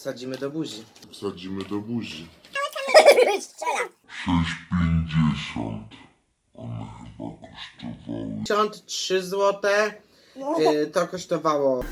Wsadzimy do buzi. Wsadzimy do buzi. Strzelam. 6,50. One chyba kosztowały. 53 zł. Y, to kosztowało.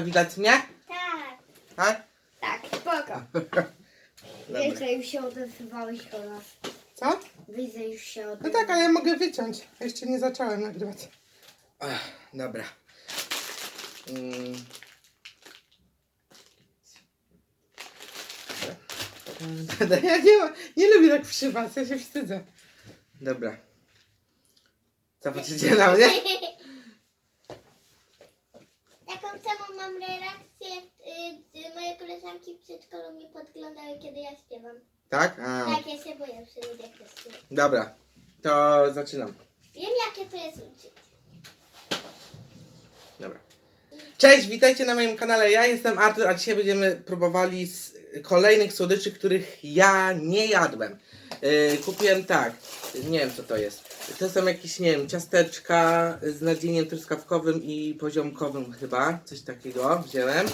Co widać mnie? Tak. Tak? Tak, spoko. Dobra. Wiesz, że już się odezwałeś do nas. Co? Widzę, już się No odezwałeś. tak, ale ja mogę wyciąć. Jeszcze nie zacząłem nagrywać. Ach, dobra. Mm. Ja nie, ma- nie lubię tak przywać, ja się wstydzę. Dobra. Co patrzycie na mnie? Taką samą mam reakcję. Y, y, moje koleżanki w przedszkolu mi podglądały, kiedy ja śpiewam. Tak? A, Tak, ja się boję przy ludziach, śpiewam. dobra. To zaczynam. Wiem, jakie to jest uczyć. Dobra. Cześć, witajcie na moim kanale. Ja jestem Artur, a dzisiaj będziemy próbowali z kolejnych słodyczy, których ja nie jadłem. Yy, kupiłem tak, nie wiem co to jest. To są jakieś, nie wiem, ciasteczka z nadzieniem truskawkowym i poziomkowym chyba, coś takiego wziąłem.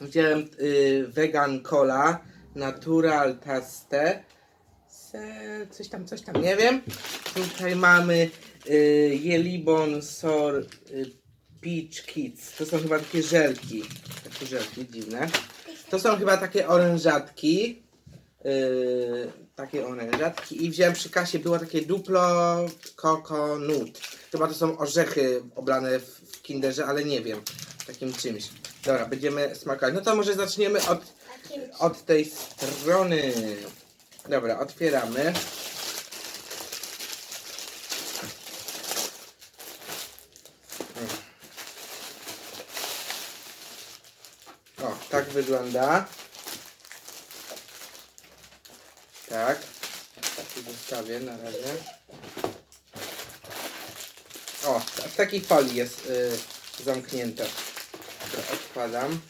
Wziąłem yy, vegan cola, natural taste, se, coś tam, coś tam, nie wiem. Tutaj mamy y, Jelibon Sor y, Peach Kids. To są chyba takie żelki. Takie żelki dziwne. To są chyba takie orężatki. Y, takie orężatki. I wziąłem przy kasie, było takie duplo Coco Nut. Chyba to są orzechy oblane w, w kinderze, ale nie wiem. Takim czymś. Dobra, będziemy smakować. No to może zaczniemy od, od tej strony. Dobra, otwieramy. O, tak wygląda. Tak. Tak zostawię na razie. O, w takiej folii jest y, zamknięte. Odkładam.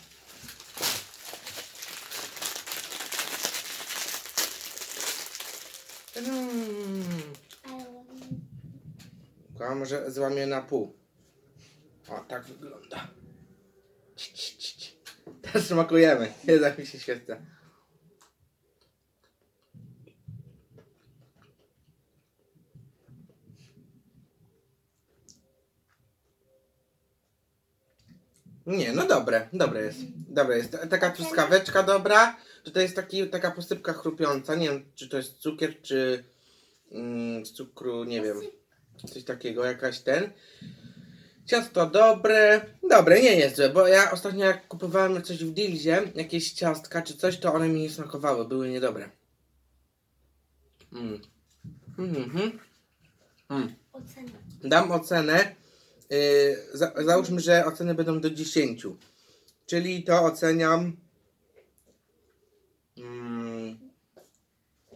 A może złamię na pół. O, tak wygląda. Teraz smakujemy. Jednak mi się świetla. Nie, no dobre, dobre jest. Dobre jest. Taka truskaweczka dobra. Tutaj jest taki, taka posypka chrupiąca. Nie wiem, czy to jest cukier, czy mm, z cukru, nie wiem. Coś takiego, jakaś ten. Ciasto dobre. Dobre, nie jest złe, bo ja ostatnio jak kupowałem coś w Dilzie, jakieś ciastka czy coś, to one mi nie smakowały, były niedobre. Mm. Mhm. Mm. Dam ocenę. Yy, za, załóżmy, że oceny będą do 10. Czyli to oceniam mm,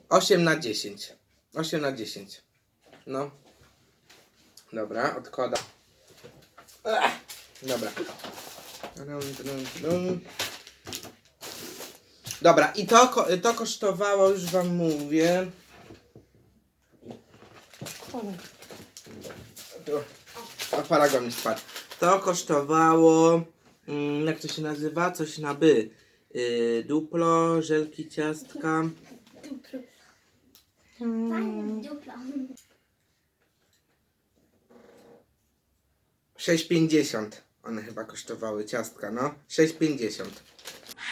8 na 10. 8 na 10. No. Dobra, odkładam. Dobra. Dobra, i to, to kosztowało, już wam mówię. A paragon spadł. To kosztowało. Mm, jak to się nazywa? Coś na by. Yy, duplo, żelki ciastka. Fajnie, dupla. 6,50. One chyba kosztowały ciastka, no. 6,50.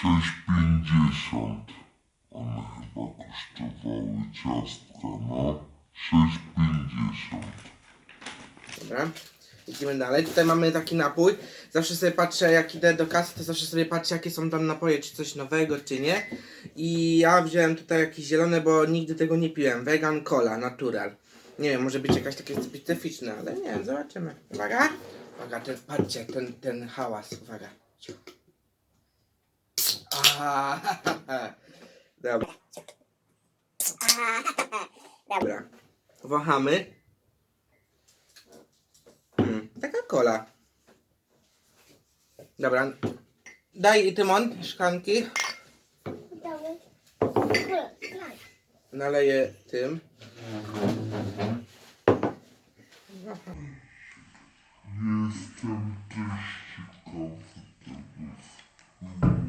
6,50. One chyba kosztowały ciastka, no. 6,50. Dobra. Idziemy dalej. Tutaj mamy taki napój. Zawsze sobie patrzę, jak idę do kasy, to zawsze sobie patrzę, jakie są tam napoje, czy coś nowego, czy nie. I ja wziąłem tutaj jakieś zielone, bo nigdy tego nie piłem. Vegan cola, natural. Nie wiem, może być jakaś takie specyficzne, ale nie wiem, zobaczymy. Uwaga. Uwaga, ten, patrzcie, ten, ten hałas. Uwaga. Ciu. A, Dobra. Dobra. Wahamy. Mm, taka kola. Dobra. Daj Tymon szklanki. Naleję tym. Jestem też ciekawy tego spróbować.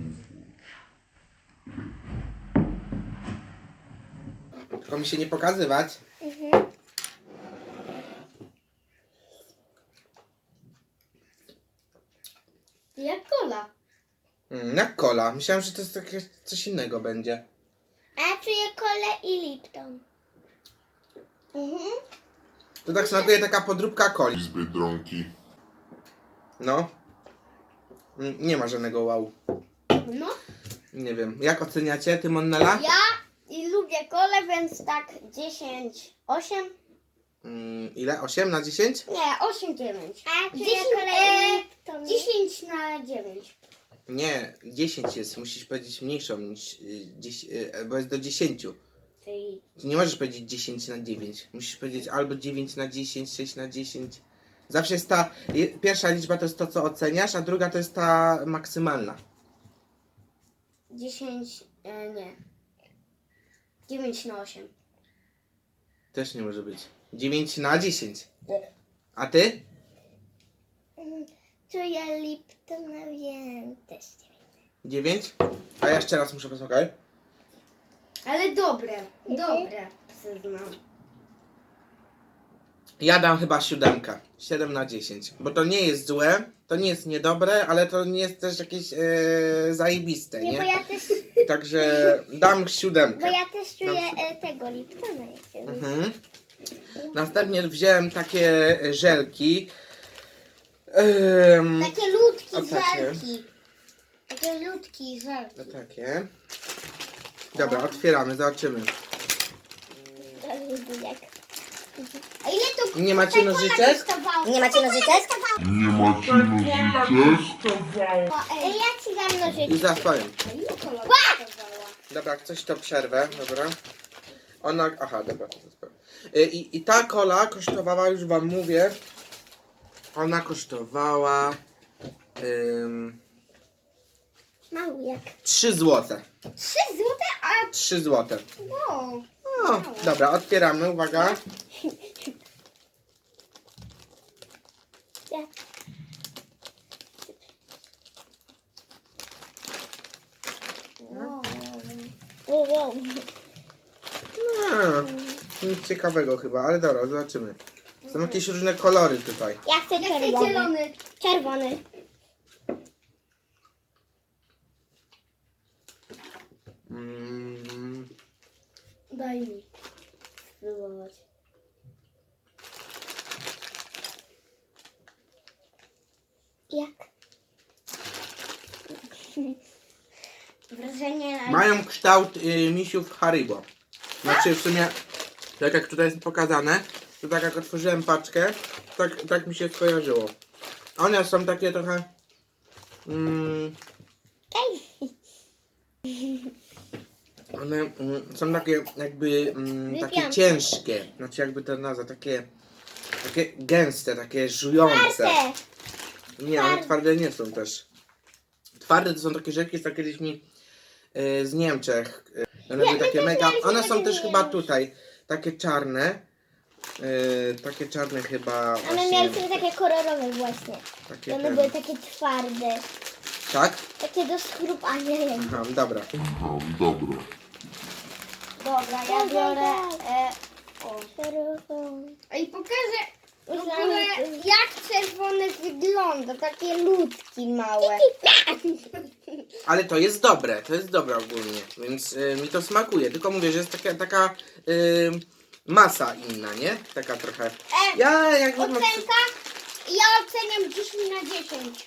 Tylko mi się nie pokazywać. Jak kola. Kola. Myślałem, że to jest takie coś innego będzie. A ja czuję kole i Lipton. Mhm. To tak smakuje taka podróbka coli. Z Biedronki. No. Mm, Nie ma żadnego wow. No. Nie wiem. Jak oceniacie Tymonnela? Ja i lubię kole, więc tak 10, 8? Mm, ile? 8 na 10? Nie, 8, 9. A ja czuję 10, kole e, i Lipton. 10 na 9. Nie, 10 jest. Musisz powiedzieć mniejszą niż y, 10, y, bo jest do 10. Czyli Nie możesz powiedzieć 10 na 9. Musisz powiedzieć albo 9 na 10, 6 na 10. Zawsze jest ta je- pierwsza liczba to jest to, co oceniasz, a druga to jest ta maksymalna. 10, e, nie. 9 na 8. Też nie może być. 9 na 10. A ty? Czuję Lipton, wiem też. 9? A ja jeszcze raz muszę posłuchać. Ale dobre, dobre, przyznam. Ja dam chyba siódemkę. 7 na 10. Bo to nie jest złe, to nie jest niedobre, ale to nie jest też jakieś e, zajebiste, Nie, nie? bo ja też, Także dam bo siódemkę. ja też czuję e, tego Liptona. jak się mówi. Mhm. Następnie wziąłem takie żelki. Ym, Takie ludki, takie? żelki. Takie ludki, żelki. no takie. Dobra, otwieramy, zobaczymy. Jak. A ile to Nie macie nożyczek? kosztowało? Nie macie nożyczek? Nie macie nożyczek? E, ja ci dam I kola kosztowała? Dobra, coś to przerwę, dobra. Ona, aha, dobra. to jest pewne. Y, I, I ta kola kosztowała, już wam mówię, ona kosztowała ym, Mały jak. 3 złote. 3 złote, a 3 złote. wow. O, dobra, otwieramy, uwaga. Wow. Wow, wow. No, nic ciekawego chyba, ale dobra, zobaczymy. Są jakieś różne kolory tutaj. Ja chcę Ja chcę czerwony. zielony. Czerwony. Mm, Daj mi spróbować. Jak? Wrażenie na... mają kształt y, misiów Haribo. Znaczy w sumie, tak jak tutaj jest pokazane, to tak jak otworzyłem paczkę, tak, tak mi się skojarzyło. One są takie trochę... Mm, one mm, są takie jakby mm, takie Wypiąte. ciężkie. Znaczy jakby to nazwa, takie, takie gęste, takie żujące. Nie, one twarde nie są też. Twarde to są takie rzeki, co kiedyś mi e, z Niemczech. E, one były takie mega. One są też chyba tutaj. Takie czarne. E, takie czarne chyba. One Właśnie, miały takie kolorowe właśnie. takie I one ten. były takie twarde. Tak? Takie do schrupania. Aha, dobra. Aha, dobra. Dobra, ja biorę... E, o. Czerwony. I pokażę w ogóle jak czerwone wygląda. Takie ludki małe. Ale to jest dobre, to jest dobre ogólnie. Więc e, mi to smakuje. Tylko mówię, że jest taka, taka e, masa inna, nie? Taka trochę. Ja jak mam. Ocenka? Ja oceniam 10 na 10.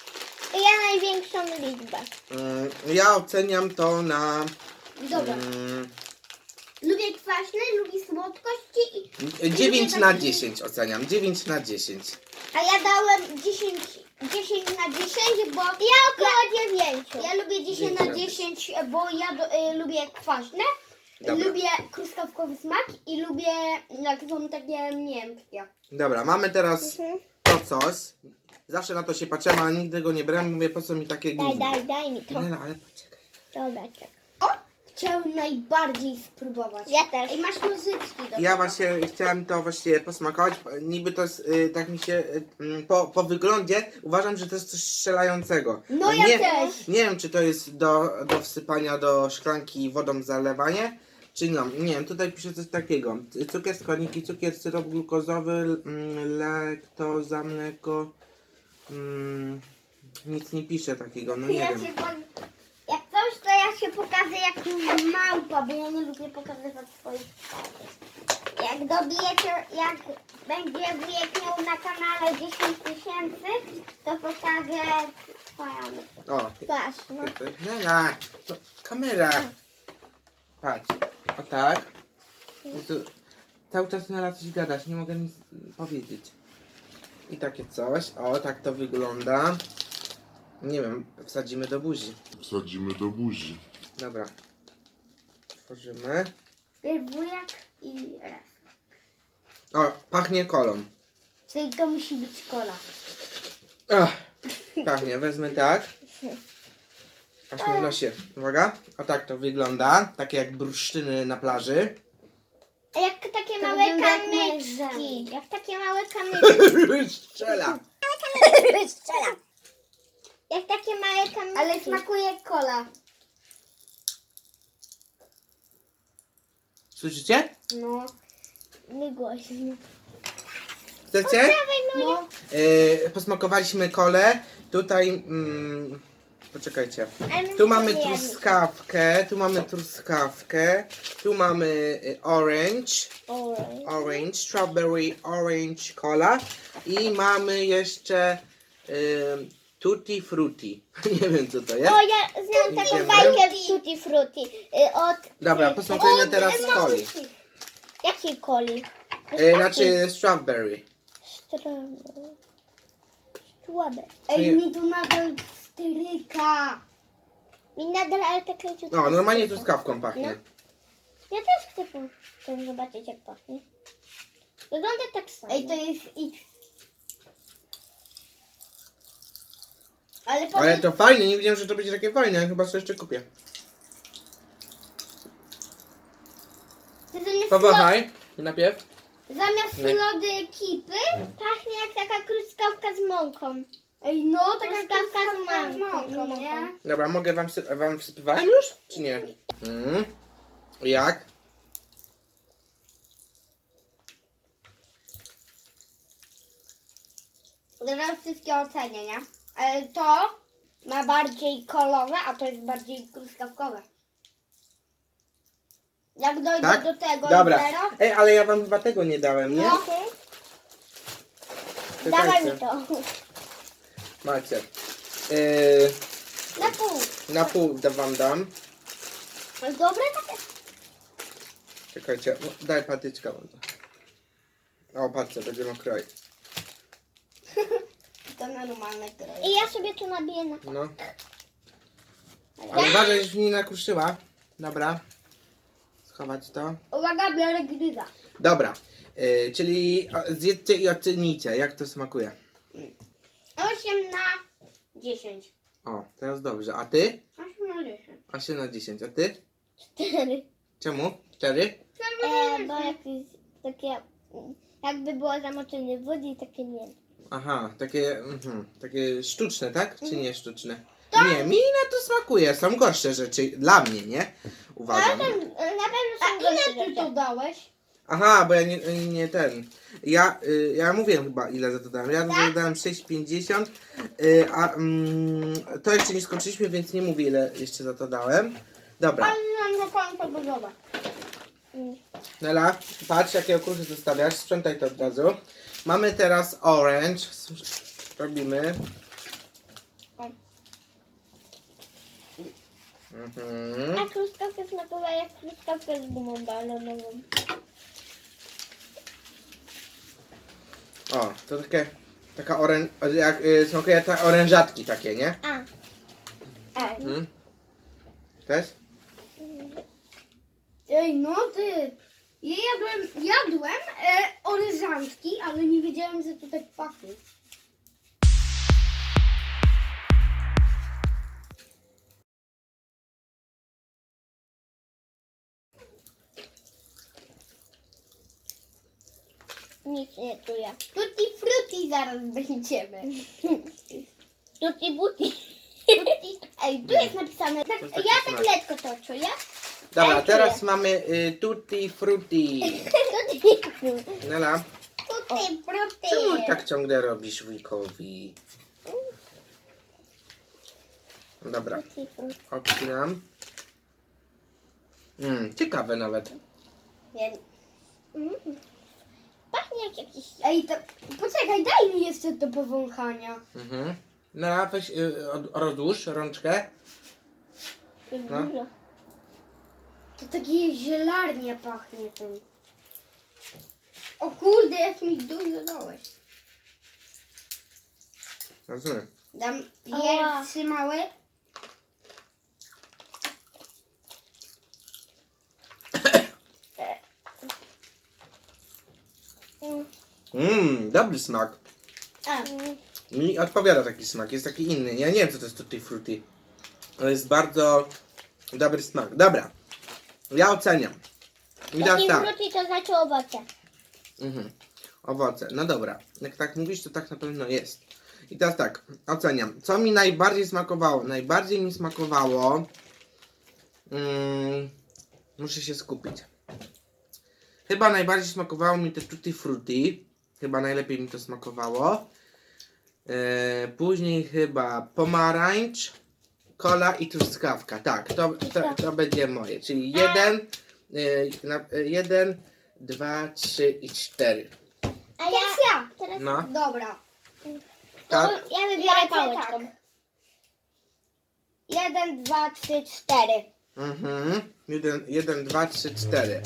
Ja największą liczbę. Mm, Ja oceniam to na. Dobra. Mm, Lubię kwaśne, lubię słodkości, i, 9 na 10 oceniam. 9 na 10. a ja dałem 10 10 na 10, bo Ja około dziewięciu. ja lubię 10 na 10, bo ja do, y, lubię kwaśne, Dobra. lubię truskawkowy smak i lubię jak są takie miękkie. Dobra, mamy teraz Mhm. to coś. Zawsze na to się patrzyłem, ale nigdy go nie brałem. Mówię, po co mi takie Daj, gówno. daj, daj mi to. Nie, no, ale poczekaj. Dobra, czekaj. O! Chciałem najbardziej spróbować. Ja też. Ej, masz muzyczki do Ja tego. właśnie chciałem to właśnie posmakować. Niby to jest, y, tak mi się, y, mm, po, po wyglądzie uważam, że to jest coś strzelającego. No ja nie, też. Nie wiem, czy to jest do, do wsypania do szklanki wodą zalewanie, czy no, nie wiem, tutaj pisze coś takiego. Cukier, składniki, cukier, syrop glukozowy, mm, lektoza, mleko, mm, nic nie pisze takiego, no nie Ja wiem. się. Jak coś, to ja się pokażę jak małpa, bo ja nie lubię pokazywać swoich. Jak dobijecie, jak będzie miał na kanale 10 tysięcy, to pokażę twoją O, twarz. No. To kamera. Patrz, o tak. Tu cały czas Nela coś gadasz, nie mogę nic powiedzieć. I takie coś, o tak to wygląda. Nie wiem, wsadzimy do buzi. Wsadzimy do buzi. Dobra. Tworzymy. Wujak i raz. O, pachnie kolą. Czyli to musi być kola. Ach, pachnie, wezmę tak. Aż mi w nosie. Uwaga, o tak to wygląda. Takie jak bursztyny na plaży. A jak takie To małe wygląda jak kamyczki. Jak takie małe kamyczki. Strzela. Strzela. Jak takie małe kamyczki. Ale smakuje kola. Słyszycie? No. Nie głośno. Chcecie? No. Yy, posmakowaliśmy kole. Tutaj. Mm, poczekajcie. Tu mamy truskawkę. Tu mamy truskawkę. Tu mamy y, orange. Orange. Orange. Strawberry orange cola. I mamy jeszcze. y, tutti frutti. Nie wiem co to jest. O, ja znam taką Idziemy. bajkę w Tutti Frutti. Y, Od... Dobra, od teraz coli. Jakiej coli? Y, znaczy strawberry. Strawberry. Strawberry. Ej, mi tu nadal stryka. Mi nadal, ale ciutkie. No, normalnie truskawką pachnie. Ja też chcę po- chcę zobaczyć jak pachnie. Wygląda tak samo. Ej, to jest X. Ale Ale powiedz, to fajne, nie wiedziałem, że to będzie takie fajne. Chyba sobie jeszcze kupię. to zamiast, Powahaj. Najpierw. zamiast lody ekipy. Pachnie jak taka kruskawka z mąką. Ej, no, taka Truskawka z z mąką, mąką, nie? Dobra, mogę wam, wam wsypywałem już? Czy nie? Mm. Jak? Teraz wszystkie ocenię, nie? Ale to ma bardziej kolowe, a to jest bardziej truskawkowe. Jak dojdę Tak? do tego Dobra. zero, Ej, ale ja wam chyba tego nie dałem, nie? No. Dawaj Czekajcie. mi to. Macie. Yy, na pół. na pół da wam dam. Ale Dobre takie? Czekajcie, no, daj patyczka wam to. O, patrzcie, będziemy kroić. To normalne kroje. I ja sobie tu nabiję na... No. Ale uważaj, żeś nie nakruszyła. Dobra. Schować to. Uwaga, biorę gryza. Dobra. Yy, czyli o, zjedzcie i ocenijcie, jak to smakuje. 8 na 10. O, teraz dobrze. A ty? 8 na 10. 8 na 10. A ty? Cztery. Czemu? 4? E, bo jakieś takie... Jakby było zamoczone w wodzie i takie nie. Aha, takie, mhm, takie sztuczne, tak? Mhm. Czy nie sztuczne? Nie, mi na to smakuje. Są gorsze rzeczy. Dla mnie, nie? Uważam. Na pewno A są ile gorsze ty rzeczy. to dałeś? Aha, bo ja nie, nie ten. Ja, y, ja mówiłem chyba ile za to dałem. Ja Tak? dałem 6,50. Y, a mm, to jeszcze nie skończyliśmy, więc nie mówię ile jeszcze za to dałem. Dobra. Ale nam to gotowe. Nela, patrz jakie okruchy zostawiasz. Sprzątaj to od razu. Mamy teraz orange. Robimy. Mhm. A truskawka smakowała jak truskawka z gumą balonową. O, to takie Taka oręż... jak y, smakuje ta orężatki takie, nie? A, Ej, Mm. Też? ej, no ty. Ja jadłem, jadłem e, oryżantki, ale nie wiedziałem, że to tak pachnie. Nic nie czuję. Tutti frutti zaraz będziemy. Tutti butti. Ej, tu jest napisane. Tak, To jest taki ja tak smak. lekko to czuję. Dobra, Ej, teraz mamy y, tutti frutti. Tutti Nela, Tutti frutti. czemu tak ciągle robisz wujkowi? Dobra, frutti. odcinam. Mm, ciekawe nawet. Nie, Mm. Jak jakiś... Ej, to poczekaj, daj mi jeszcze do powąchania. Mhm. Nela, weź y, od, rozłóż rączkę. No. Dużo. To takie zielarnie pachnie tym. O kurde, jak mi dużo dałeś. Rozumiem. Dam Ała. pierwszy mały. Mm. Mmm, dobry smak. A, Mi odpowiada taki smak, jest taki inny. Ja nie wiem, co to jest tutti frutti. To jest bardzo dobry smak. Dobra, ja oceniam. I teraz tak. frutti to znaczy owoce. Mhm. Owoce. No dobra, jak tak mówisz, to tak na pewno jest. I teraz tak, oceniam. Co mi najbardziej smakowało? Najbardziej mi smakowało. Mm, muszę się skupić. Chyba najbardziej smakowało mi te tutti frutti. Chyba najlepiej mi to smakowało. E, później chyba pomarańcz, kola i truskawka. Tak, to, to, to będzie moje. Czyli jeden, e, na, e, jeden, dwa, trzy i cztery. A teraz ja... ja. Teraz... No, Dobra. tak. Ja Ja wybiorę pałeczką. tak. Jeden, dwa, trzy, cztery. Mhm. Jeden, jeden, dwa, trzy, cztery.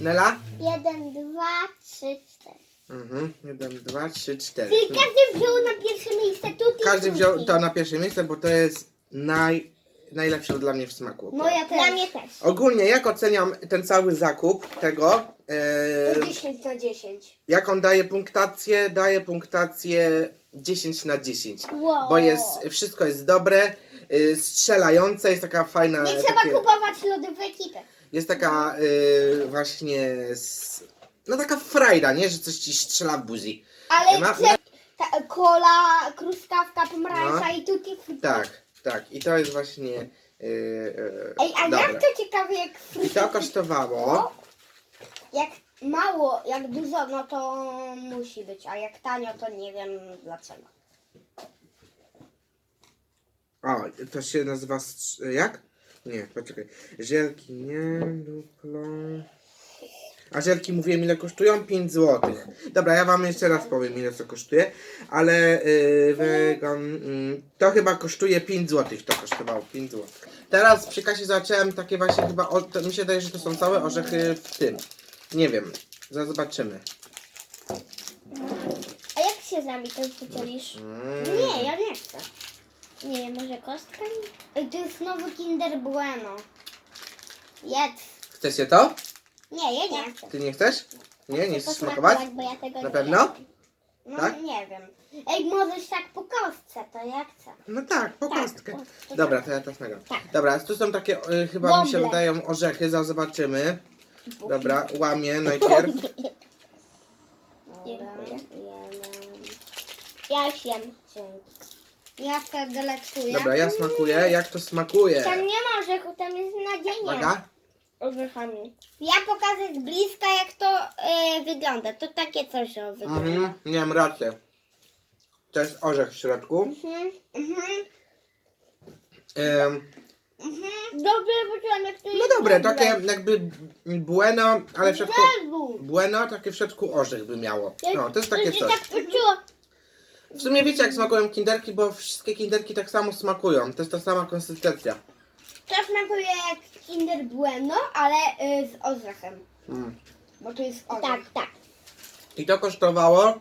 Nela? Jeden, dwa, trzy, cztery. Mhm. Jeden, dwa, trzy, cztery. Czyli No. każdy wziął na pierwsze miejsce tutti Każdy frutti. wziął to na pierwsze miejsce, bo to jest naj, najlepsze dla mnie w smaku. No ja Dla też. mnie też. Ogólnie jak oceniam ten cały zakup tego? E, 10 na 10. jak on daje punktację? Daje punktację 10 na 10. Wow. Bo jest, wszystko jest dobre, y, strzelające, jest taka fajna... Nie trzeba takie- kupować lodów w ekipę. Jest taka y, właśnie. S... No taka frajda, nie? Że coś ci strzela w buzi. Ale Ma- chcę ta, kola, kruskawka, pomarańcza No. i tutti frutti. Tak, tak. I to jest właśnie. Y, y, Ej, a dobre. jak to ciekawe, jak I frutti... to kosztowało. Jak mało, jak dużo, no to musi być, a jak tanio, to nie wiem dlaczego. O, to się nazywa. strz- Jak? Nie, poczekaj. Żelki nie, duplo. A żelki mówiłem ile kosztują? 5 zł. Dobra, ja wam jeszcze raz powiem ile to kosztuje. Ale yy, wegan. Yy, to chyba kosztuje 5 zł. To kosztowało 5 zł. Teraz przy kasie zobaczyłem takie właśnie chyba. O, to, mi się wydaje, że to są całe orzechy w tym. Nie wiem. Zaraz zobaczymy. A jak się z nami tym podzielisz? Mm. Nie, ja nie chcę. Nie wiem, może kostka? Ej, to jest nowy Kinder Bueno. Jedz. Chcecie to? Nie, ja nie chcę. Ty nie chcesz? Nie, nie chcesz smakować? bo ja tego Na nie pewno? jadłem. No Tak? nie wiem. Ej, możesz tak po kostce, to ja chcę. No tak, po Tak, kostkę. to Dobra, to ja to nagram. Tak. Dobra, tu są takie, y, chyba mi się Bąble. wydają orzechy, zaraz zobaczymy. Dobra, łamię najpierw. Dobra, Dziękuję. jeden. Ja już jem. Ja delektuję. Dobra, ja smakuję. Jak to smakuje? Tam nie ma orzechu, tam jest nadzienie. Uwaga. Orzechami. Ja pokażę z bliska, jak to e, wygląda. To takie coś o wygląda. Mhm, miałem rację. To jest orzech w środku. Mhm. Mhm. Ym, Mhm. Dobrze, poczułam jak to no dobre, takie jakby bueno, ale w środku... Jezu. Bueno, takie w środku orzech by miało. No, to jest takie coś. tak poczuło. W sumie wiecie jak smakują kinderki, bo wszystkie kinderki tak samo smakują. To jest ta sama konsystencja. To smakuje jak Kinder Bueno, ale y, z orzechem. Mm. Bo to jest orzech. Tak, tak. I to kosztowało...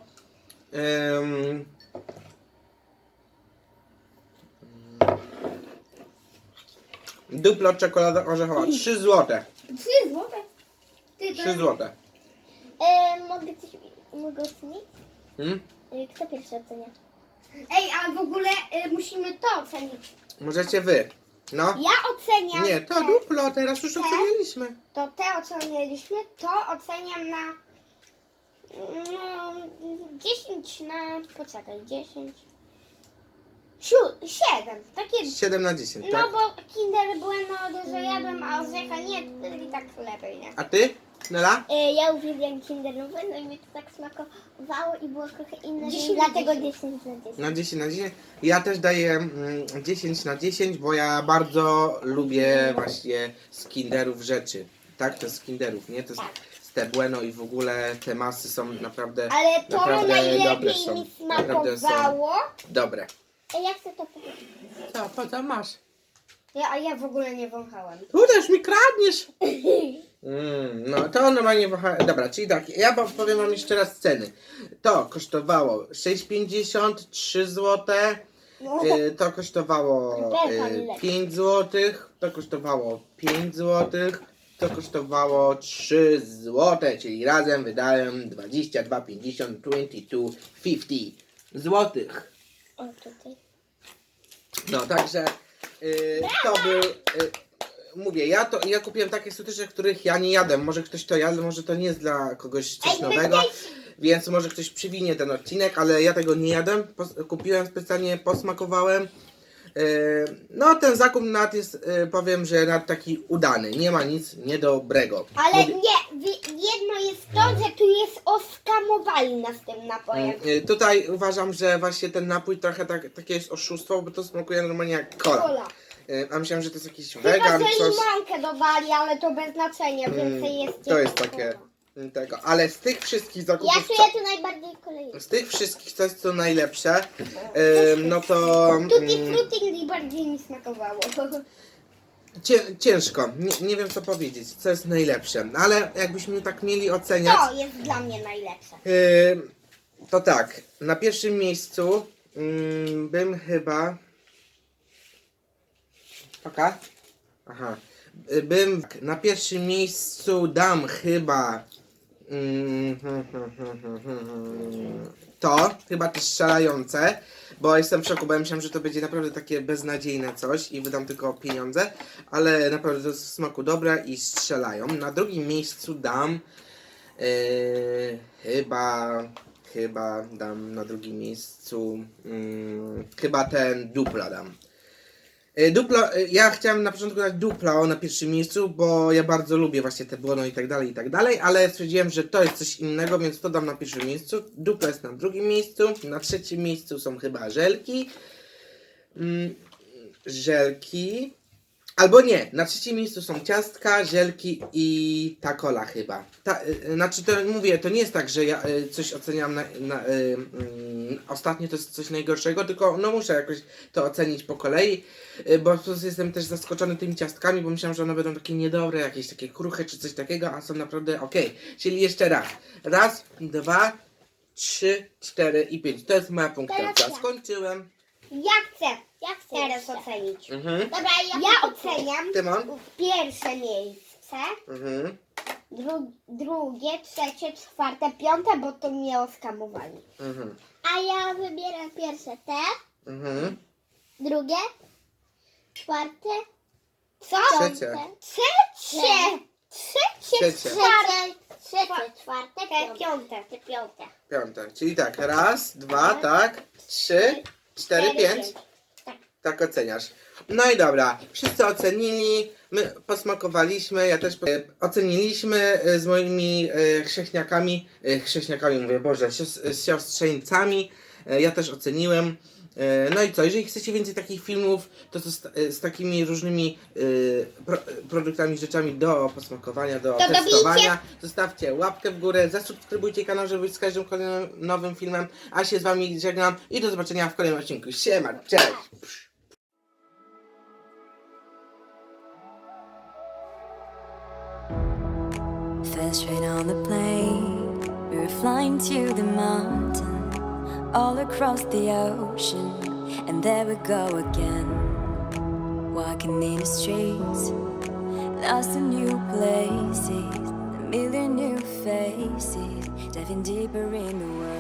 Ym, Duplo czekolada orzechowa, 3 złote. Trzy złote. Ty, 3 złote. Y, mogę coś... Mogę ocenić? Hmm? Kto pierwszy ocenia? Ej, a w ogóle y, musimy to ocenić. Możecie wy. No. Ja oceniam. Nie, to te, duplo, teraz już Te? oceniliśmy. To te oceniliśmy, to oceniam na no, 10 na. Poczekaj, 10. 7. Takie. 7 na 10, No tak? bo Kinder Bueno dużo jadłem, a orzecha nie, to i tak lepiej, nie? A ty? Nela? E, ja uwielbiam Kinder Bueno i mi to tak smakowało i było trochę inne, 10 więc na dlatego 10. 10 na 10. Na 10 na 10. Ja też daję mm, 10 na 10, bo ja bardzo lubię właśnie z kinderów rzeczy. Tak, to z kinderów, nie? To jest z te bueno i w ogóle te masy są naprawdę, Ale to naprawdę najlepiej dobre są. mi Naprawdę są smakowało. dobre. E, ja chcę to powiedzieć. Co, po co masz? Ja, a ja w ogóle nie wąchałem. Tu też mi kradniesz! Mm, no to normalnie waha... Dobra, czyli tak, ja powiem wam jeszcze raz ceny. To kosztowało 6,50, 3 złote. No. Y, to kosztowało Pepa mi y, lepiej. 5 złotych, to kosztowało 5 złotych, to kosztowało 3 złote, czyli razem wydałem 22,50, 22,50 złotych. O, tutaj. No, także y, to był. Y, mówię, ja to ja kupiłem takie słodycze, których ja nie jadłem. Może ktoś to jadł, może to nie jest dla kogoś coś nowego. Więc może ktoś przywinie ten odcinek, ale ja tego nie jadłem. Pos, kupiłem specjalnie, posmakowałem. Y, no, ten zakup nad jest, y, powiem, że nad taki udany. Nie ma nic niedobrego. Ale Mówię- nie, wi- jedno jest to, że tu jest oskamowali nas tym napojem. Y, Tutaj uważam, że właśnie ten napój trochę tak, takie jest oszustwo, bo to smakuje normalnie jak cola. Cola. Y, A myślałem, że to jest jakiś Chyba, wegan, że coś. limonkę dodali, ale to bez znaczenia, Mm, więcej jest To jest takie mm, tego. Ale z tych wszystkich Ja zakupów, czuję co, tu najbardziej kolejny. z tych wszystkich co jest co najlepsze, no to Tutti mm, frutti bardziej mi smakowało. cię, ciężko. Nie, nie wiem co powiedzieć, co jest najlepsze. Ale jakbyśmy tak mieli oceniać, To jest dla mnie najlepsze. ym, to tak. Na pierwszym miejscu ym, bym chyba. Oka? Aha. Bym na pierwszym miejscu dam chyba. mm, To, chyba te strzelające, bo jestem w szoku, bo ja myślałem, że to będzie naprawdę takie beznadziejne coś i wydam tylko pieniądze, ale naprawdę to jest w smaku dobre i strzelają. Na drugim miejscu dam yy, chyba, chyba dam na drugim miejscu, mm, chyba ten dupla dam. Y, Duplo, y, ja chciałem na początku dać Duplo na pierwszym miejscu, bo ja bardzo lubię właśnie te błono i tak dalej, i tak dalej, ale stwierdziłem, że to jest coś innego, więc to dam na pierwszym miejscu. Duplo jest na drugim miejscu, na trzecim miejscu są chyba żelki. Mm, żelki. Albo nie, na trzecim miejscu są ciastka, żelki i ta kola chyba. Ta, y, y, znaczy to mówię, to nie jest tak, że ja y, coś oceniam na, na y, mm, ostatnio to jest coś najgorszego, tylko no muszę jakoś to ocenić po kolei, y, bo po prostu jestem też zaskoczony tymi ciastkami, bo myślałem, że one będą takie niedobre, jakieś takie kruche czy coś takiego, a są naprawdę ok. Czyli jeszcze raz. Raz, dwa, trzy, cztery i pięć. To jest moja punktacja. Skończyłem. Ja chcę Ja chcę teraz jeszcze. ocenić. Mhm. Dobra, ja, Ja oceniam Tymon? pierwsze miejsce, Mhm. dru drugie, trzecie, czwarte, piąte, bo to mnie oskamowali. Mhm. A ja wybieram pierwsze te, Mhm. drugie, czwarte, Co? Trzecie. piąte, Trzecie! Trzecie, Trzecie. czwarte, trzecie, czwarte, te piąte. piąte. Te piąte. Piąte. Czyli tak, raz, dwa, tak, trzy, cztery, pięć. Tak oceniasz. No i dobra, wszyscy ocenili, my posmakowaliśmy, ja też oceniliśmy e, z moimi e, chrześniakami, e, chrześniakami mówię, Boże, sios- siostrzeńcami, ja też oceniłem. E, No i co, jeżeli chcecie więcej takich filmów, to z, z takimi różnymi e, pro, produktami, rzeczami do posmakowania, do To testowania, zostawcie łapkę w górę, zasubskrybujcie kanał, żeby być z każdym kolejnym nowym filmem, a się z wami żegnam i do zobaczenia w kolejnym odcinku. Siema, cześć! First train on the plane, we were flying to the mountain, all across the ocean, and there we go again. Walking in the streets, lost in new places, a million new faces, diving deeper in the world.